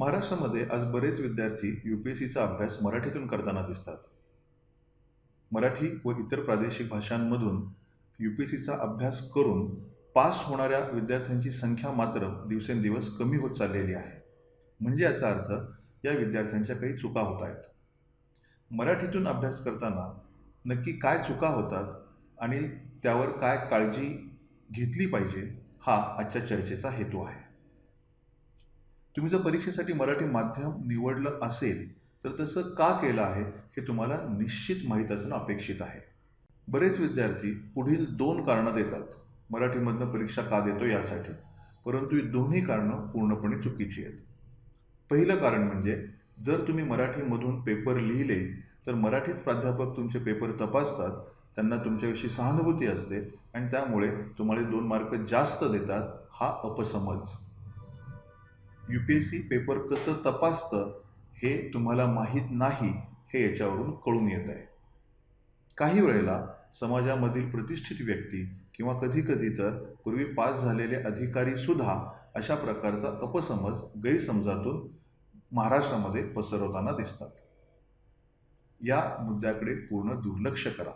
महाराष्ट्रामध्ये आज बरेच विद्यार्थी यू पी एस सीचा अभ्यास मराठीतून करताना दिसतात. मराठी व इतर प्रादेशिक भाषांमधून यू पी एस सीचा अभ्यास करून पास होणाऱ्या विद्यार्थ्यांची संख्या मात्र दिवसेंदिवस कमी होत चाललेली आहे. म्हणजे याचा अर्थ या विद्यार्थ्यांच्या काही चुका होत आहेत. मराठीतून अभ्यास करताना नक्की काय चुका होतात आणि त्यावर काय काळजी घेतली पाहिजे हा आजच्या चर्चेचा हेतू आहे. तुम्ही जर परीक्षेसाठी मराठी माध्यम निवडलं असेल तर तसं का केलं आहे हे तुम्हाला निश्चित माहीत असणं अपेक्षित आहे. बरेच विद्यार्थी पुढील दोन कारणं देतात. मराठीमधनं परीक्षा का देतो यासाठी? परंतु ही दोन्ही कारणं पूर्णपणे चुकीची आहेत. पहिलं कारण म्हणजे जर तुम्ही मराठीमधून पेपर लिहिले तर मराठीच प्राध्यापक तुमचे पेपर तपासतात त्यांना तुमच्याविषयी सहानुभूती असते आणि त्यामुळे तुम्हाला दोन मार्क जास्त देतात हा अपसमज. U P S C paper कसं तपासतं हे तुम्हाला माहीत नाही हे याच्यावरून कळून येत आहे. काही वेळेला समाजामधील प्रतिष्ठित व्यक्ती किंवा कधीकधी तर पूर्वी पास झालेले अधिकारीसुद्धा अशा प्रकारचा अपसमज गैरसमजातून महाराष्ट्रामध्ये पसरवताना दिसतात. या मुद्द्याकडे पूर्ण दुर्लक्ष करा.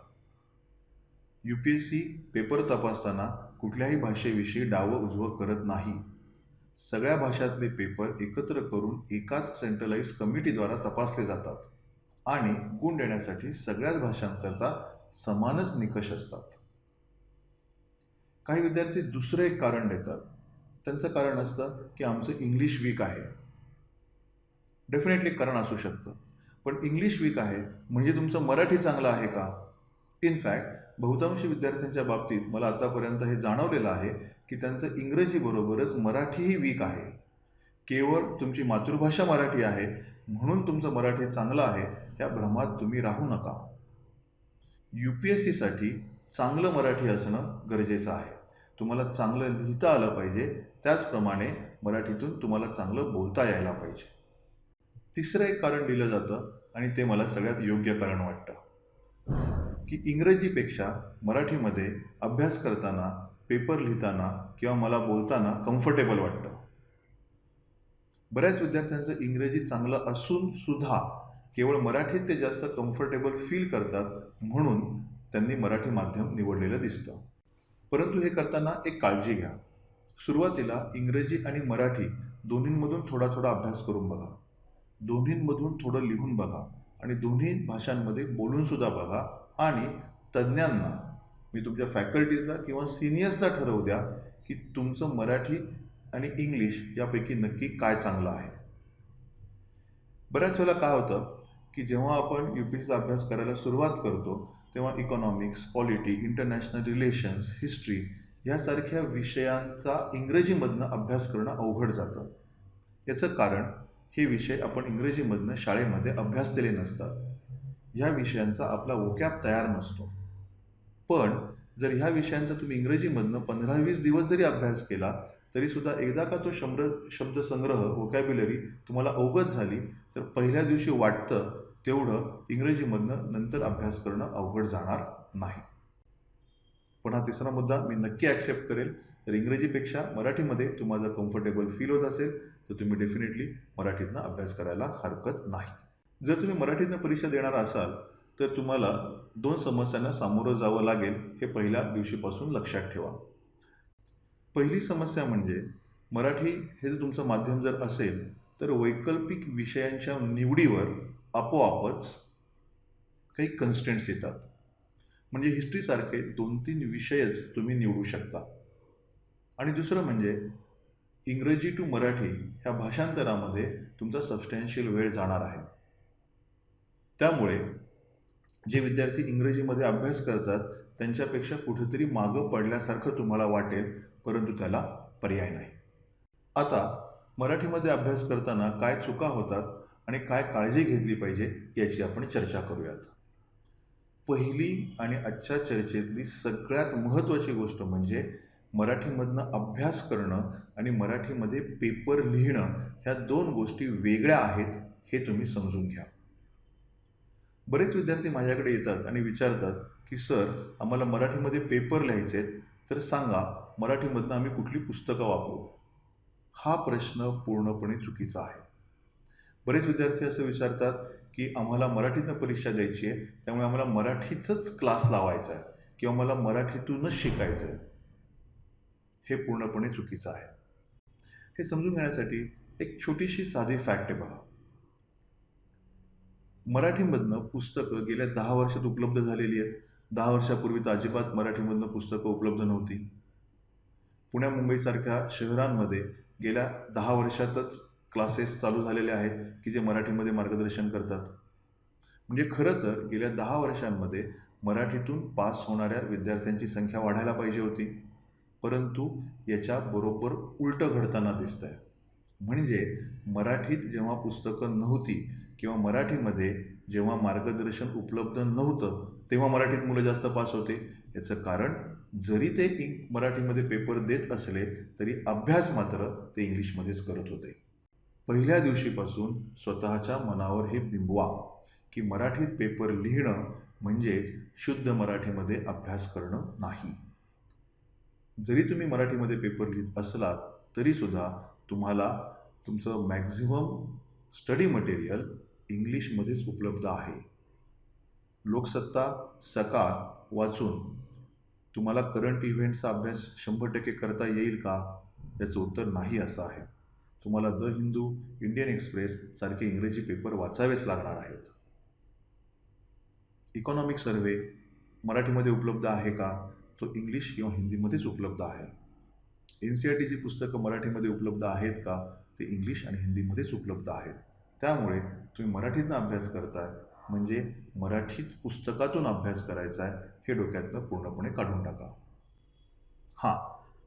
U P S C paper तपासताना कुठल्याही भाषेविषयी डावं उजवं करत नाही. सगळ्या भाषातले पेपर एकत्र करून एकाच सेंट्रलाइज कमिटीद्वारा तपासले जातात आणि गुण देण्यासाठी सगळ्याच भाषांकरता समानच निकष असतात. काही विद्यार्थी दुसरं एक कारण देतात. त्यांचं कारण असतं की आमचं इंग्लिश वीक आहे. डेफिनेटली कारण असू शकतं. पण इंग्लिश वीक आहे म्हणजे तुमचं मराठी चांगलं आहे का? इनफॅक्ट बहुतांश विद्यार्थ्यांच्या बाबतीत मला आतापर्यंत हे जाणवलेलं आहे की त्यांचं इंग्रजीबरोबरच मराठीही वीक आहे. केवळ तुमची मातृभाषा मराठी आहे म्हणून तुमचं मराठी चांगलं आहे या भ्रमात तुम्ही राहू नका. यू पी एस सीसाठी चांगलं मराठी असणं गरजेचं आहे. तुम्हाला चांगलं लिहिता आलं पाहिजे त्याचप्रमाणे मराठीतून तुम्हाला चांगलं बोलता यायला पाहिजे. तिसरं एक कारण दिलं जातं आणि ते मला सगळ्यात योग्य कारण वाटतं. की इंग्रजीपेक्षा मराठीमध्ये अभ्यास करताना पेपर लिहिताना किंवा मला बोलताना कम्फर्टेबल वाटतं. बऱ्याच विद्यार्थ्यांचं इंग्रजी चांगलं असून सुद्धा केवळ मराठीत ते जास्त कम्फर्टेबल फील करतात म्हणून त्यांनी मराठी माध्यम निवडलेलं दिसतं. परंतु हे करताना एक काळजी घ्या. सुरुवातीला इंग्रजी आणि मराठी दोन्हींमधून थोडा थोडा अभ्यास करून बघा. दोन्हींमधून थोडं लिहून बघा आणि दोन्ही भाषांमध्ये बोलूनसुद्धा बघा. आणि तज्ज्ञांना मी तुमच्या फॅकल्टीजला किंवा सिनियर्सला ठरवू द्या की तुमचं मराठी आणि इंग्लिश यापैकी नक्की काय चांगलं आहे. बऱ्याच वेळेला काय होतं की जेव्हा आपण यू पी सीचा अभ्यास करायला सुरुवात करतो तेव्हा economics polity international relations history ह्यासारख्या विषयांचा इंग्रजीमधनं अभ्यास करणं अवघड जातं. याचं कारण हे विषय आपण इंग्रजीमधनं शाळेमध्ये अभ्यासलेले नसतात. ह्या विषयांचा आपला वोकॅप तयार नसतो. पण जर ह्या विषयांचा तुम्ही इंग्रजीमधनं पंधरा वीस दिवस जरी अभ्यास केला तरीसुद्धा एकदा का तो शंभर शब्दसंग्रह वोकॅब्युलरी तुम्हाला अवगत झाली तर पहिल्या दिवशी वाटतं तेवढं इंग्रजीमधनं नंतर अभ्यास करणं अवघड जाणार नाही. पण हा तिसरा मुद्दा मी नक्की ॲक्सेप्ट करेल. तर इंग्रजीपेक्षा मराठीमध्ये तुम्हाला कम्फर्टेबल फील होत असेल तर तुम्ही डेफिनेटली मराठीतनं अभ्यास करायला हरकत नाही. जर तुम्ही मराठीतनं परीक्षा देणार असाल तर तुम्हाला दोन समस्यांना सामोरं जावं लागेल हे पहिल्या दिवशीपासून लक्षात ठेवा. पहिली समस्या म्हणजे मराठी हे जर तुमचं माध्यम जर असेल तर वैकल्पिक विषयांच्या निवडीवर आपोआपच काही कन्स्टंट्स येतात. म्हणजे हिस्ट्रीसारखे दोन तीन विषयच तुम्ही निवडू शकता. आणि दुसरं म्हणजे इंग्रजी टू मराठी ह्या भाषांतरामध्ये तुमचा सबस्टॅन्शियल वेळ जाणार आहे. त्यामुळे जे विद्यार्थी इंग्रजीमध्ये अभ्यास करतात त्यांच्यापेक्षा कुठेतरी मागं पडल्यासारखं तुम्हाला वाटेल परंतु त्याला पर्याय नाही. आता मराठीमध्ये अभ्यास करताना काय चुका होतात आणि काय काळजी घेतली पाहिजे याची आपण चर्चा करूयात. पहिली आणि आजच्या चर्चेतली सगळ्यात महत्त्वाची गोष्ट म्हणजे मराठीमधनं अभ्यास करणं आणि मराठीमध्ये पेपर लिहिणं ह्या दोन गोष्टी वेगळ्या आहेत हे तुम्ही समजून घ्या. बरेच विद्यार्थी माझ्याकडे येतात आणि विचारतात की सर आम्हाला मराठीमध्ये पेपर लिहायचे आहेत तर सांगा मराठीमधनं आम्ही कुठली पुस्तकं वापरू? हा प्रश्न पूर्णपणे चुकीचा आहे. बरेच विद्यार्थी असं विचारतात की आम्हाला मराठीतनं परीक्षा द्यायची आहे त्यामुळे आम्हाला मराठीचंच क्लास लावायचा आहे किंवा मला मराठीतूनच शिकायचं आहे. हे पूर्णपणे चुकीचं आहे. हे समजून घेण्यासाठी एक छोटीशी साधी फॅक्ट आहे बघा. मराठीमधनं पुस्तकं गेल्या दहा वर्षात उपलब्ध झालेली आहेत. दहा वर्षापूर्वी तर अजिबात मराठीमधनं पुस्तकं उपलब्ध नव्हती. पुण्या मुंबईसारख्या शहरांमध्ये गेल्या दहा वर्षातच क्लासेस चालू झालेले आहेत की जे मराठीमध्ये मार्गदर्शन करतात. म्हणजे खरं तर गेल्या दहा वर्षांमध्ये मराठीतून पास होणाऱ्या विद्यार्थ्यांची संख्या वाढायला पाहिजे होती. परंतु याच्या बरोबर उलटं घडताना दिसतं आहे म्हणजे मराठीत जेव्हा पुस्तकं नव्हती किंवा मराठीमध्ये जेव्हा मार्गदर्शन उपलब्ध नव्हतं तेव्हा मराठीत मुलं जास्त पास होते. याचं कारण जरी ते इंग मराठीमध्ये पेपर देत असले तरी अभ्यास मात्र ते इंग्लिशमध्येच करत होते. पहिल्या दिवशीपासून स्वतःच्या मनावर हे बिंबवा की मराठीत पेपर लिहिणं म्हणजेच शुद्ध मराठीमध्ये अभ्यास करणं नाही. जरी तुम्ही मराठीमध्ये पेपर लिहित असलात तरीसुद्धा तुम्हाला तुमचं मॅक्झिमम स्टडी मटेरियल इंग्लिशमध्येच उपलब्ध आहे. लोकसत्ता सकाळ वाचून तुम्हाला करंट इव्हेंटचा अभ्यास शंभर टक्के करता येईल का? याचं उत्तर नाही असं आहे. तुम्हाला द हिंदू इंडियन एक्सप्रेस सारखे इंग्रजी पेपर वाचावेच लागणार आहेत. इकॉनॉमिक सर्वे मराठीमध्ये उपलब्ध आहे का? तो इंग्लिश किंवा हिंदीमध्येच उपलब्ध आहे. एन सी आर टीची पुस्तकं मराठीमध्ये उपलब्ध आहेत का? ते इंग्लिश आणि हिंदीमध्येच उपलब्ध आहेत. त्यामुळे तुम्ही मराठीतनं अभ्यास करताय म्हणजे मराठीत पुस्तकातून अभ्यास करायचा आहे हे डोक्यातनं पूर्णपणे काढून टाका. हां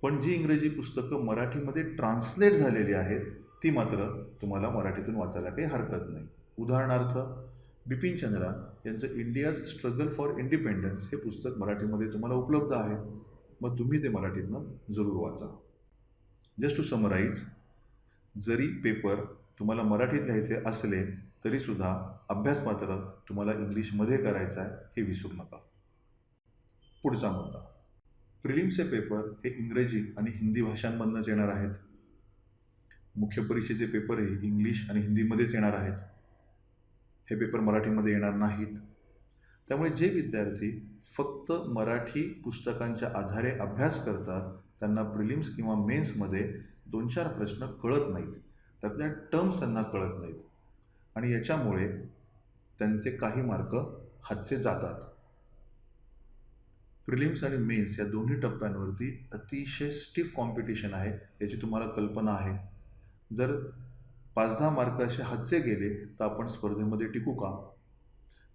पण जी इंग्रजी पुस्तकं मराठीमध्ये ट्रान्सलेट झालेली आहेत ती मात्र तुम्हाला मराठीतून वाचायला काही हरकत नाही. उदाहरणार्थ बिपिन चंद्रा यांचं इंडियाज स्ट्रगल फॉर इंडिपेंडन्स हे पुस्तक मराठीमध्ये तुम्हाला उपलब्ध आहे. मग तुम्ही ते मराठीतनं जरूर वाचा. जस्ट टू समराईज जरी पेपर तुम्हाला मराठीत लिहायचे असले तरीसुद्धा अभ्यास मात्र तुम्हाला इंग्लिशमध्ये करायचा आहे हे विसरू नका. पुढचा मुद्दा. प्रिलिम्सचे पेपर हे इंग्रजी आणि हिंदी भाषांमधनंच येणार आहेत. मुख्य परीक्षेचे पेपरही इंग्लिश आणि हिंदीमध्येच येणार आहेत. हे पेपर मराठीमध्ये येणार नाहीत. त्यामुळे जे विद्यार्थी फक्त मराठी पुस्तकांच्या आधारे अभ्यास करतात त्यांना प्रिलिम्स किंवा मेन्समध्ये दोन चार प्रश्न कळत नाहीत. त्यातल्या टर्म्स त्यांना कळत नाहीत. आणि याच्यामुळे त्यांचे काही मार्क हातचे जातात. प्रिलिम्स आणि मेन्स या दोन्ही टप्प्यांवरती अतिशय स्टिफ कॉम्पिटिशन आहे याची तुम्हाला कल्पना आहे. जर पाच दहा मार्क असे हातचे गेले तर आपण स्पर्धेमध्ये टिकू का?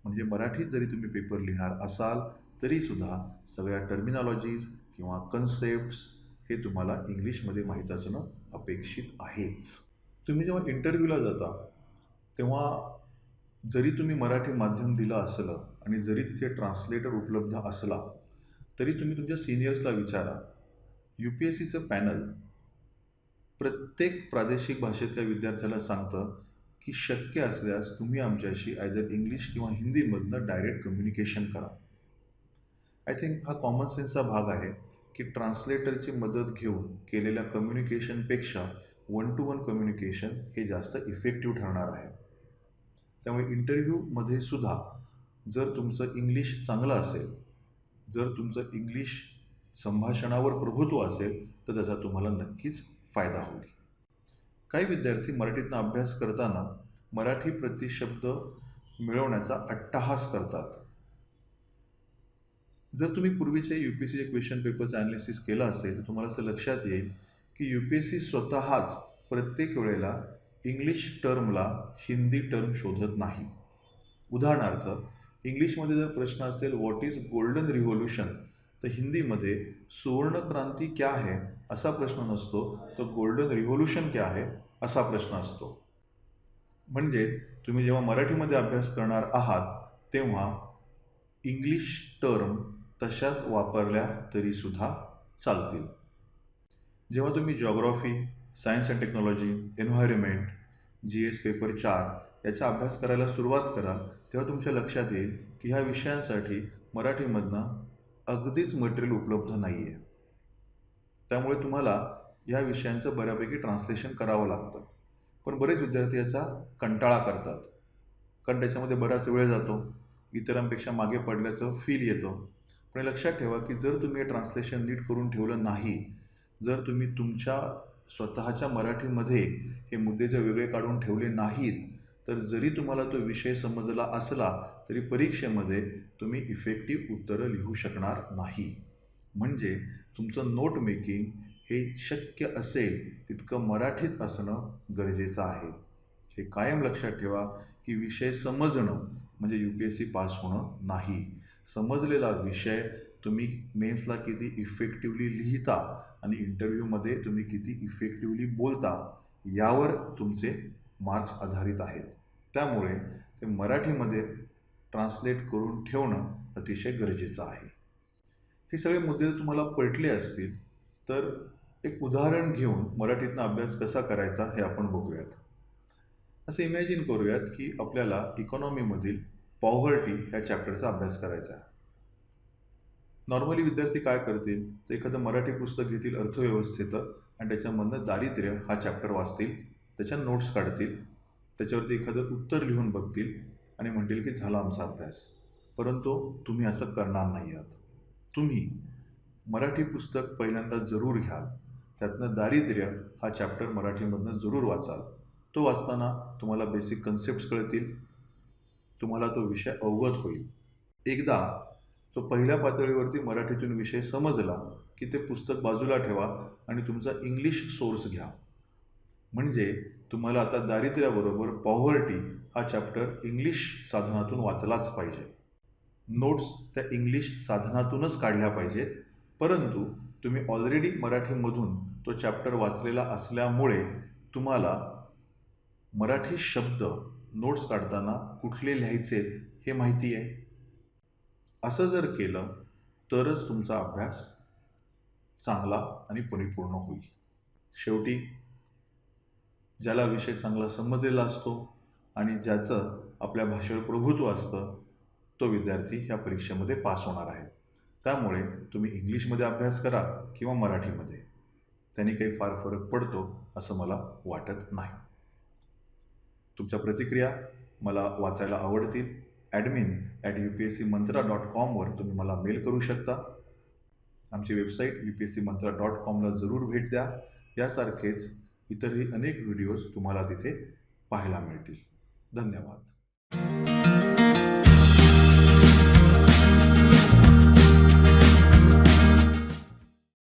म्हणजे मराठीत जरी तुम्ही पेपर लिहिणार असाल तरीसुद्धा सगळ्या टर्मिनॉलॉजीज किंवा कन्सेप्ट्स हे तुम्हाला इंग्लिशमध्ये माहीत असणं अपेक्षित आहेच. तुम्ही जेव्हा इंटरव्ह्यूला जाता तेव्हा जरी तुम्ही मराठी माध्यम दिलं असलं आणि जरी तिथे ट्रान्सलेटर उपलब्ध असला तरी तुम्ही तुमच्या सिनियर्सला विचारा. यू पी एस सीचं पॅनल प्रत्येक प्रादेशिक भाषेतल्या विद्यार्थ्याला सांगतं की शक्य असल्यास तुम्ही आमच्याशी आयदर इंग्लिश किंवा हिंदीमधनं डायरेक्ट कम्युनिकेशन करा. आय थिंक हा कॉमन सेन्सचा भाग आहे की ट्रान्सलेटरची मदत घेऊन केलेल्या कम्युनिकेशनपेक्षा वन टू वन कम्युनिकेशन हे जास्त इफेक्टिव्ह ठरणार आहे. त्यामुळे इंटरव्ह्यूमध्ये सुद्धा जर तुमचं इंग्लिश चांगलं असेल जर तुमचं इंग्लिश संभाषणावर प्रभुत्व असेल तर त्याचा तुम्हाला नक्कीच फायदा होईल. काही विद्यार्थी मराठीतनं अभ्यास करताना मराठी प्रतिशब्द मिळवण्याचा अट्टहास करतात. जर तुम्ही पूर्वीच्या यू पी सीचे क्वेश्चन पेपरचं ॲनालिसिस केलं असेल तर तुम्हाला असं लक्षात येईल की यू पी एस सी स्वतःच प्रत्येक वेळेला इंग्लिश टर्मला हिंदी टर्म शोधत नाही. उदाहरणार्थ इंग्लिशमध्ये जर प्रश्न असेल व्हॉट इज गोल्डन रिव्होल्युशन तर हिंदीमध्ये सुवर्ण क्रांती क्या आहे असा प्रश्न नसतो तर गोल्डन रिव्होल्युशन क्या आहे असा प्रश्न असतो. म्हणजेच तुम्ही जेव्हा मराठीमध्ये अभ्यास करणार आहात तेव्हा इंग्लिश टर्म तशाच वापरल्या तरीसुद्धा चालतील. जेव्हा तुम्ही geography science and technology environment G S paper चार याचा अभ्यास करायला सुरुवात करा तेव्हा तुमच्या लक्षात येईल की ह्या विषयांसाठी मराठीमधनं अगदीच मटेरियल उपलब्ध नाही आहे त्यामुळे तुम्हाला या विषयांचं बऱ्यापैकी ट्रान्सलेशन करावं लागतं. पण बरेच विद्यार्थी याचा कंटाळा करतात. कारण त्याच्यामध्ये बराच वेळ जातो इतरांपेक्षा मागे पडल्याचं फील येतो. पण लक्षात ठेवा की जर तुम्ही हे ट्रान्सलेशन नीट करून ठेवलं नाही जर तुम्ही तुमच्या स्वतःच्या मराठीमध्ये हे मुद्दे जर वेगळे काढून ठेवले नाहीत तर जरी तुम्हाला तो विषय समजला असला तरी परीक्षेमध्ये तुम्ही इफेक्टिव्ह उत्तरं लिहू शकणार नाही. म्हणजे तुमचं नोट मेकिंग हे शक्य असेल तितकं मराठीत असणं गरजेचं आहे. हे कायम लक्षात ठेवा की विषय समजणं म्हणजे U P S C pass होणं नाही. समजलेला विषय तुम्ही मेन्सला किती इफेक्टिवली लिहिता आणि इंटरव्ह्यूमध्ये तुम्ही किती इफेक्टिवली बोलता यावर तुमचे मार्क्स आधारित आहेत. त्यामुळे ते मराठीमध्ये ट्रान्सलेट करून ठेवणं अतिशय गरजेचं आहे. हे सगळे मुद्दे जर तुम्हाला पटले असतील तर एक उदाहरण घेऊन मराठीतनं अभ्यास कसा करायचा हे आपण बघूयात. असं इमॅजिन करूयात की आपल्याला इकॉनॉमीमधील पॉव्हर्टी ह्या चॅप्टरचा अभ्यास करायचा आहे. नॉर्मली विद्यार्थी काय करतील? तर एखादं मराठी पुस्तक घेतील अर्थव्यवस्थेचं आणि त्याच्यामधनं दारिद्र्य हा चॅप्टर वाचतील त्याच्या नोट्स काढतील त्याच्यावरती एखादं उत्तर लिहून बघतील आणि म्हणतील की झाला आमचा अभ्यास. परंतु तुम्ही असं करणार नाही आहात. तुम्ही मराठी पुस्तक पहिल्यांदा जरूर घ्याल. त्यातनं दारिद्र्य हा चॅप्टर मराठीमधनं जरूर वाचाल. तो वाचताना तुम्हाला बेसिक कन्सेप्ट्स कळतील. तुम्हाला तो विषय अवगत होईल. एकदा तो पहिल्या पातळीवरती मराठीतून विषय समजला की ते पुस्तक बाजूला ठेवा आणि तुमचा इंग्लिश सोर्स घ्या. म्हणजे तुम्हाला आता दारिद्र्याबरोबर पॉव्हर्टी हा चॅप्टर इंग्लिश साधनातून वाचलाच पाहिजे. नोट्स त्या इंग्लिश साधनातूनच काढल्या पाहिजेत परंतु तुम्ही ऑलरेडी मराठीमधून तो चॅप्टर वाचलेला असल्यामुळे तुम्हाला मराठी शब्द नोट्स काढताना कुठले लिहायचे हे माहिती आहे? असं जर केलं तरच तुमचा अभ्यास चांगला आणि परिपूर्ण होईल. शेवटी ज्याला विषय चांगला समजलेला असतो आणि ज्याचं आपल्या भाषेवर प्रभुत्व असतं तो विद्यार्थी ह्या परीक्षेमध्ये पास होणार आहे. त्यामुळे तुम्ही इंग्लिशमध्ये अभ्यास करा किंवा मराठीमध्ये. त्यांनी काही फार फरक पडतो असं मला वाटत नाही. तुमच्या प्रतिक्रिया मला वाचायला आवडतील. Admin at U P S C Mantra dot कॉमवर तुम्ही मला मेल करू शकता. आमची website U P S C Mantra dot कॉमला जरूर भेट द्या. यासारखेच इतरही अनेक व्हिडिओज तुम्हाला तिथे पाहायला मिळतील. धन्यवाद.